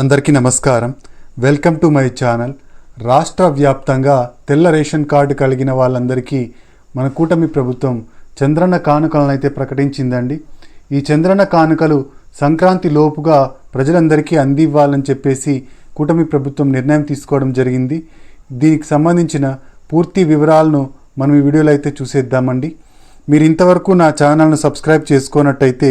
అందరికీ నమస్కారం. Welcome to my channel. రాష్ట్ర వ్యాప్తంగా తెల్ల రేషన్ కార్డు కలిగిన వాళ్ళందరికీ మన కూటమి ప్రభుత్వం చంద్రన్న కానుకలను అయితే ప్రకటించిందండి. ఈ చంద్రన్న కానుకలు సంక్రాంతి లోపుగా ప్రజలందరికీ అందివ్వాలని చెప్పేసి కూటమి ప్రభుత్వం నిర్ణయం తీసుకోవడం జరిగింది. దీనికి సంబంధించిన పూర్తి వివరాలను మనం ఈ వీడియోలో అయితే చూసేద్దామండి. మీరు ఇంతవరకు నా ఛానల్ను సబ్స్క్రైబ్ చేసుకున్నట్టయితే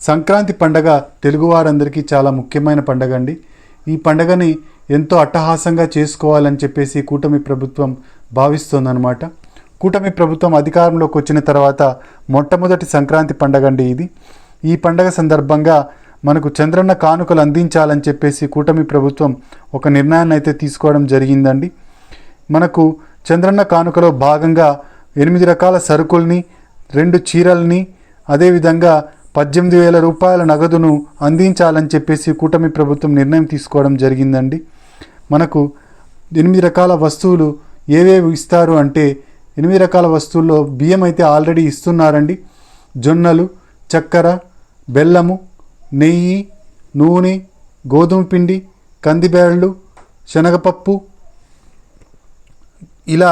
సంక్రాంతి పండగ తెలుగువారందరికీ చాలా ముఖ్యమైన పండగ అండి ఈ పండగని ఎంతో అట్టహాసంగా చేసుకోవాలని చెప్పేసి కూటమి ప్రభుత్వం భావిస్తోందనమాట కూటమి ప్రభుత్వం అధికారంలోకి వచ్చిన తర్వాత మొట్టమొదటి సంక్రాంతి పండగ అండి ఇది. ఈ పండగ సందర్భంగా మనకు చంద్రన్న కానుకలు అందించాలని చెప్పేసి కూటమి ప్రభుత్వం ఒక నిర్ణయాన్ని అయితే తీసుకోవడం జరిగిందండి. మనకు చంద్రన్న కానుకలో భాగంగా ఎనిమిది రకాల సరుకుల్ని రెండు చీరల్ని అదేవిధంగా పద్దెనిమిది వేల రూపాయల నగదును అందించాలని చెప్పేసి కూటమి ప్రభుత్వం నిర్ణయం తీసుకోవడం జరిగిందండి. మనకు ఎనిమిది రకాల వస్తువులు ఏవేవి ఇస్తారు అంటే ఎనిమిది రకాల వస్తువుల్లో బియ్యం అయితే ఆల్రెడీ ఇస్తున్నారండి. జొన్నలు చక్కెర బెల్లము నెయ్యి నూనె గోధుమ పిండి కందిబేళ్ళు శనగపప్పు. ఇలా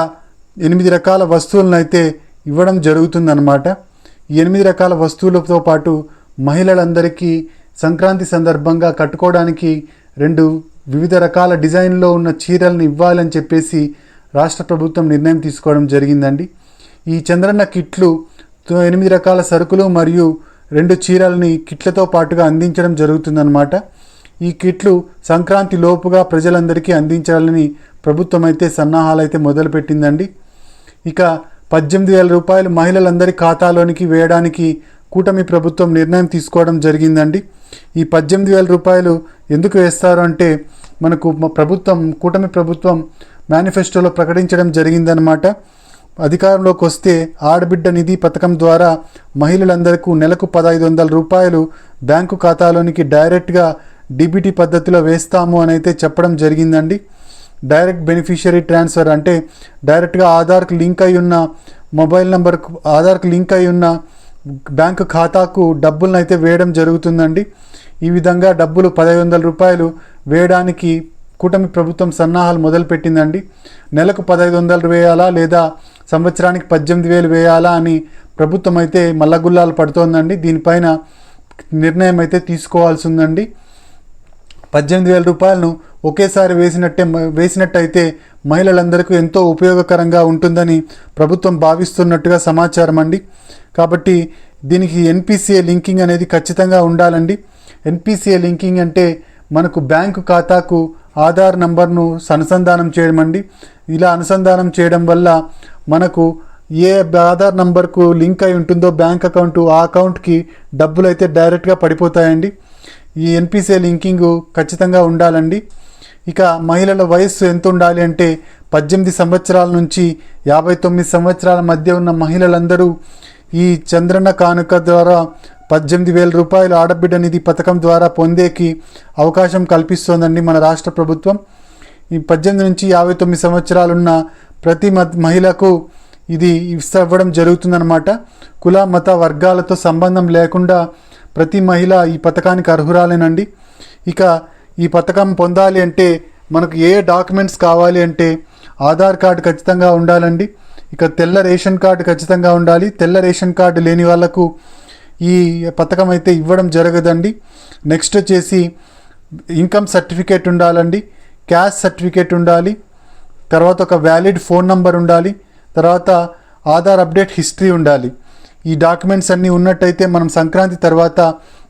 ఎనిమిది రకాల వస్తువులను అయితే ఇవ్వడం జరుగుతుందన్నమాట. ఎనిమిది రకాల వస్తువులతో పాటు మహిళలందరికీ సంక్రాంతి సందర్భంగా కట్టుకోవడానికి రెండు వివిధ రకాల డిజైన్లో ఉన్న చీరలను ఇవ్వాలని చెప్పేసి రాష్ట్ర ప్రభుత్వం నిర్ణయం తీసుకోవడం జరిగిందండి. ఈ చంద్రన్న కిట్లు ఎనిమిది రకాల సరుకులు మరియు రెండు చీరల్ని కిట్లతో పాటుగా అందించడం జరుగుతుందన్నమాట. ఈ కిట్లు సంక్రాంతి లోపుగా ప్రజలందరికీ అందించాలని ప్రభుత్వం అయితే సన్నాహాలు అయితే మొదలుపెట్టిందండి. ఇక పద్దెనిమిది వేల రూపాయలు మహిళలందరి ఖాతాలోనికి వేయడానికి కూటమి ప్రభుత్వం నిర్ణయం తీసుకోవడం జరిగిందండి. ఈ పద్దెనిమిది వేల రూపాయలు ఎందుకు వేస్తారు అంటే మనకు ప్రభుత్వం కూటమి ప్రభుత్వం మేనిఫెస్టోలో ప్రకటించడం జరిగిందనమాట అధికారంలోకి వస్తే ఆడబిడ్డ నిధి పథకం ద్వారా మహిళలందరికీ నెలకు పదహైదు వందల రూపాయలు బ్యాంకు ఖాతాలోనికి డైరెక్ట్గా డిబిటీ పద్ధతిలో వేస్తాము అని అయితే చెప్పడం జరిగిందండి. డైరెక్ట్ బెనిఫిషియరీ ట్రాన్స్ఫర్ అంటే డైరెక్ట్గా ఆధార్కి లింక్ అయి ఉన్న మొబైల్ నెంబర్కు ఆధార్కి లింక్ అయి ఉన్న బ్యాంకు ఖాతాకు డబ్బులను అయితే వేయడం జరుగుతుందండి. ఈ విధంగా డబ్బులు పదహైదు వందల రూపాయలు వేయడానికి కూటమి ప్రభుత్వం సన్నాహాలు మొదలుపెట్టిందండి. నెలకు పదహైదు వందలు వేయాలా లేదా సంవత్సరానికి పద్దెనిమిది వేలు వేయాలా అని ప్రభుత్వం అయితే మల్లగుల్లాలు పడుతోందండి. దీనిపైన నిర్ణయం అయితే తీసుకోవాల్సి ఉందండి. పద్దెనిమిది వేల రూపాయలను ఒకేసారి వేసినట్టే వేసినట్టయితే మహిళలందరికీ ఎంతో ఉపయోగకరంగా ఉంటుందని ప్రభుత్వం భావిస్తున్నట్టుగా సమాచారం అండి. కాబట్టి దీనికి ఎన్పిసిఏ లింకింగ్ అనేది ఖచ్చితంగా ఉండాలండి. ఎన్పిసిఏ లింకింగ్ అంటే మనకు బ్యాంకు ఖాతాకు ఆధార్ నంబర్ను అనుసంధానం చేయడం అండి. ఇలా అనుసంధానం చేయడం వల్ల మనకు ఏ ఆధార్ నంబర్కు లింక్ అయి ఉంటుందో బ్యాంక్ అకౌంట్ ఆ అకౌంట్కి డబ్బులు అయితే డైరెక్ట్గా పడిపోతాయండి. ఈ ఎన్పిసిఐ లింకింగ్ ఖచ్చితంగా ఉండాలండి. ఇక మహిళల వయస్సు ఎంత ఉండాలి అంటే పద్దెనిమిది సంవత్సరాల నుంచి యాభై తొమ్మిది సంవత్సరాల మధ్య ఉన్న మహిళలందరూ ఈ చంద్రన్న కానుక ద్వారా పద్దెనిమిది వేల రూపాయలు ఆడబిడ్డ నిధి పథకం ద్వారా పొందేకి అవకాశం కల్పిస్తోందండి మన రాష్ట్ర ప్రభుత్వం. ఈ పద్దెనిమిది నుంచి యాభై తొమ్మిది సంవత్సరాలున్న ప్రతి మహిళకు ఇది ఇవ్వడం జరుగుతుందన్నమాట. కుల మత వర్గాలతో సంబంధం లేకుండా ప్రతి మహిళ ఈ పథకానికి అర్హురాలేనండి. ఇక ఈ పథకం పొందాలి అంటే మనకు ఏ డాక్యుమెంట్స్ కావాలి అంటే ఆధార్ కార్డు ఖచ్చితంగా ఉండాలండి. ఇక తెల్ల రేషన్ కార్డు ఖచ్చితంగా ఉండాలి. తెల్ల రేషన్ కార్డు లేని వాళ్ళకు ఈ పథకం అయితే ఇవ్వడం జరగదండి. నెక్స్ట్ వచ్చేసి ఇన్కమ్ సర్టిఫికేట్ ఉండాలండి. క్యాష్ సర్టిఫికేట్ ఉండాలి. తర్వాత ఒక వ్యాలిడ్ ఫోన్ నంబర్ ఉండాలి. తర్వాత ఆధార్ అప్డేట్ హిస్టరీ ఉండాలి. ఈ డాక్యుమెంట్స్ అన్నీ ఉన్నట్టయితే మనం సంక్రాంతి తర్వాత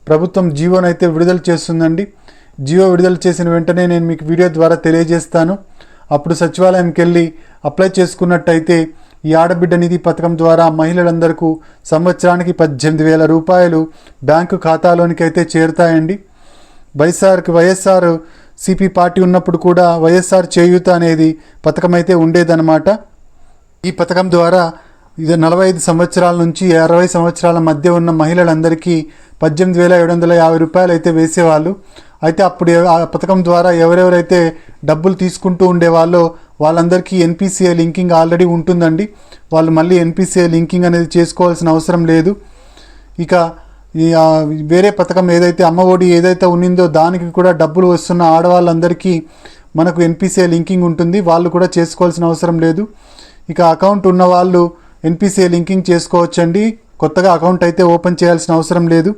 ప్రభుత్వం జియోనైతే అయితే విడుదల చేస్తుందండి. జియో విడుదల చేసిన వెంటనే నేను మీకు వీడియో ద్వారా తెలియజేస్తాను. అప్పుడు సచివాలయంకి వెళ్ళి అప్లై చేసుకున్నట్టయితే ఈ ఆడబిడ్డ నిధి పథకం ద్వారా మహిళలందరికీ సంవత్సరానికి పద్దెనిమిది వేల రూపాయలు బ్యాంకు ఖాతాలోనికి అయితే చేరుతాయండి. వైఎస్ఆర్కి వైఎస్ఆర్ సిపి పార్టీ ఉన్నప్పుడు కూడా వైఎస్ఆర్ చేయూత అనేది పథకం అయితే ఉండేదన్నమాట. ఈ పథకం ద్వారా ఇది నలభై ఐదు సంవత్సరాల నుంచి అరవై సంవత్సరాల మధ్య ఉన్న మహిళలందరికీ పద్దెనిమిది వేల ఏడు వందల యాభై రూపాయలు అయితే వేసేవాళ్ళు. అయితే అప్పుడు ఆ పథకం ద్వారా ఎవరెవరైతే డబ్బులు తీసుకుంటూ ఉండేవాళ్ళో వాళ్ళందరికీ ఎన్పిసిఐ లింకింగ్ ఆల్రెడీ ఉంటుందండి. వాళ్ళు మళ్ళీ ఎన్పిసిఐ లింకింగ్ అనేది చేసుకోవాల్సిన అవసరం లేదు. ఇక ఈ వేరే పథకం ఏదైతే అమ్మఒడి ఏదైతే ఉన్నిందో దానికి కూడా డబ్బులు వస్తున్న ఆడవాళ్ళందరికీ మనకు ఎన్పిసిఐ లింకింగ్ ఉంటుంది. వాళ్ళు కూడా చేసుకోవాల్సిన అవసరం లేదు. ఇక అకౌంట్ ఉన్న వాళ్ళు ఎన్పిసిఐ లింకింగ్ చేసుకోవచ్చండి. కొత్తగా అకౌంట్ అయితే ఓపెన్ చేయాల్సిన అవసరం లేదు.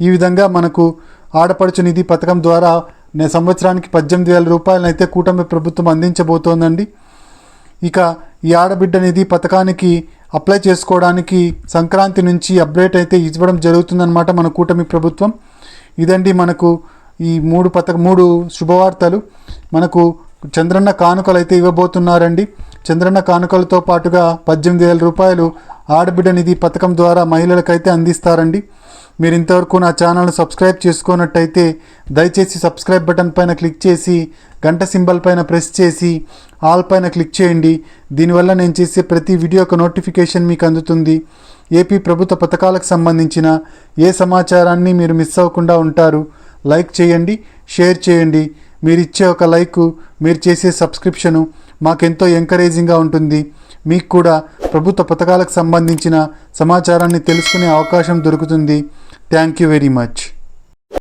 ఈ విధంగా మనకు ఆడపడుచు నిధి పథకం ద్వారా నే- సంవత్సరానికి పద్దెనిమిది వేల రూపాయలను అయితే కూటమి ప్రభుత్వం అందించబోతోందండి. ఇక ఈ ఆడబిడ్డ నిధి పథకానికి అప్లై చేసుకోవడానికి సంక్రాంతి నుంచి అప్డేట్ అయితే ఇవ్వడం జరుగుతుందన్నమాట మన కూటమి ప్రభుత్వం. ఇదండి మనకు ఈ మూడు పథక మూడు శుభవార్తలు. మనకు చంద్రన్న కానుకలు అయితే ఇవ్వబోతున్నారండి. చంద్రన్న కానుకలతో పాటుగా పద్దెనిమిది వేల రూపాయలు ఆడబిడ్డ నిధి పథకం ద్వారా మహిళలకైతే అందిస్తారండి. మీరు ఇంతవరకు నా ఛానల్ను సబ్స్క్రైబ్ చేసుకున్నట్టయితే దయచేసి సబ్స్క్రైబ్ బటన్ పైన క్లిక్ చేసి గంట సింబల్ పైన ప్రెస్ చేసి ఆల్ పైన క్లిక్ చేయండి. దీనివల్ల నేను చేసే ప్రతి వీడియో యొక్క నోటిఫికేషన్ మీకు అందుతుంది. ఏపీ ప్రభుత్వ పథకాలకు సంబంధించిన ఏ సమాచారాన్ని మీరు మిస్ అవ్వకుండా ఉంటారు లైక్ చేయండి షేర్ చేయండి. మీరు ఇచ్చే ఒక లైక్ మీరు చేసే సబ్స్క్రిప్షను మాకెంతో ఎంకరేజింగ్గా ఉంటుంది. మీకు కూడా ప్రభుత్వ పథకాలకు సంబంధించిన సమాచారాన్ని తెలుసుకునే అవకాశం దొరుకుతుంది. Thank you very much.